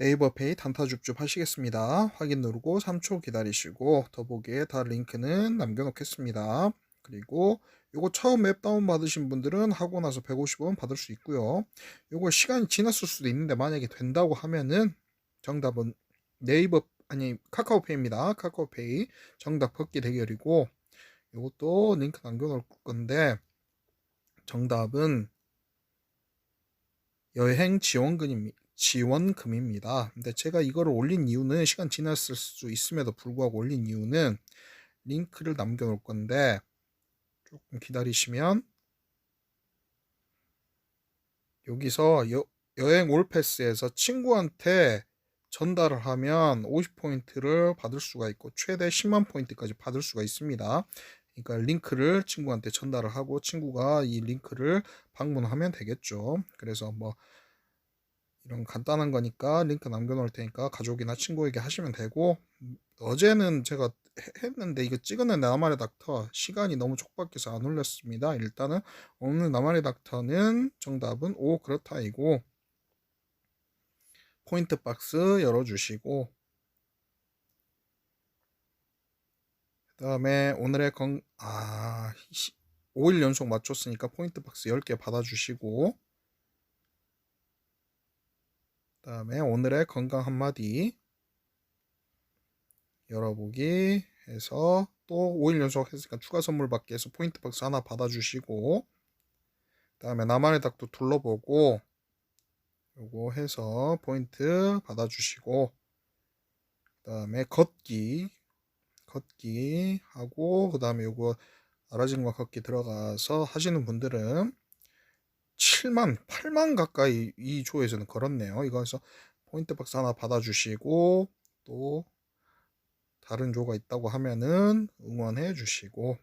네이버 페이 단타줍줍 하시겠습니다. 확인 누르고 3초 기다리시고 더보기에 다 링크는 남겨놓겠습니다. 그리고 요거 처음 앱 다운 받으신 분들은 하고 나서 150원 받을 수 있고요. 요거 시간이 지났을 수도 있는데 만약에 된다고 하면은 정답은 네이버 아니 카카오페이입니다. 카카오페이 정답 벗기 대결이고 요것도 링크 남겨놓을 건데 정답은 여행 지원금입니다. 지원금입니다. 근데 제가 이거를 올린 이유는 시간 지났을 수 있음에도 불구하고 올린 이유는 링크를 남겨 놓을 건데 조금 기다리시면 여기서 여, 여행 올패스에서 친구한테 전달을 하면 50포인트를 받을 수가 있고 최대 10만 포인트까지 받을 수가 있습니다. 그러니까 링크를 친구한테 전달을 하고 친구가 이 링크를 방문하면 되겠죠. 그래서 뭐 이런 간단한 거니까 링크 남겨놓을 테니까 가족이나 친구에게 하시면 되고 어제는 제가 했는데 이거 찍었는 나만의 닥터 시간이 너무 촉박해서 안 올렸습니다. 일단은 오늘 나만의 닥터는 정답은 오 그렇다이고 포인트 박스 열어주시고 그 다음에 오늘의 건, 아, 5일 연속 맞췄으니까 포인트 박스 10개 받아주시고 그 다음에 오늘의 건강 한마디 열어보기 해서 또 5일 연속 했으니까 추가 선물 받기 해서 포인트 박스 하나 받아주시고 그 다음에 나만의 닭도 둘러보고 요거 해서 포인트 받아주시고 그 다음에 걷기 걷기 하고 그 다음에 요거 아라진과 걷기 들어가서 하시는 분들은 7만 8만 가까이 이 조에서는 걸었네요 이거 해서 포인트 박스 하나 받아주시고 또 다른 조가 있다고 하면은 응원해 주시고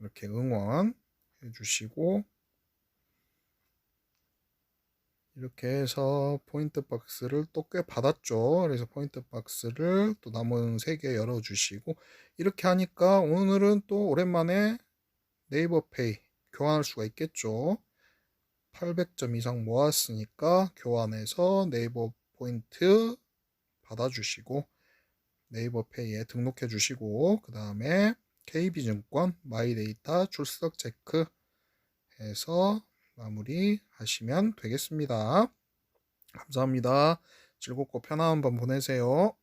이렇게 응원 해 주시고 이렇게 해서 포인트 박스를 또 꽤 받았죠. 그래서 포인트 박스를 또 남은 3개 열어주시고 이렇게 하니까 오늘은 또 오랜만에 네이버 페이 교환할 수가 있겠죠. 800점 이상 모았으니까 교환해서 네이버 포인트 받아주시고 네이버 페이에 등록해 주시고 그 다음에 KB증권 마이데이터 출석 체크 해서 마무리 하시면 되겠습니다. 감사합니다. 즐겁고 편안한 밤 보내세요.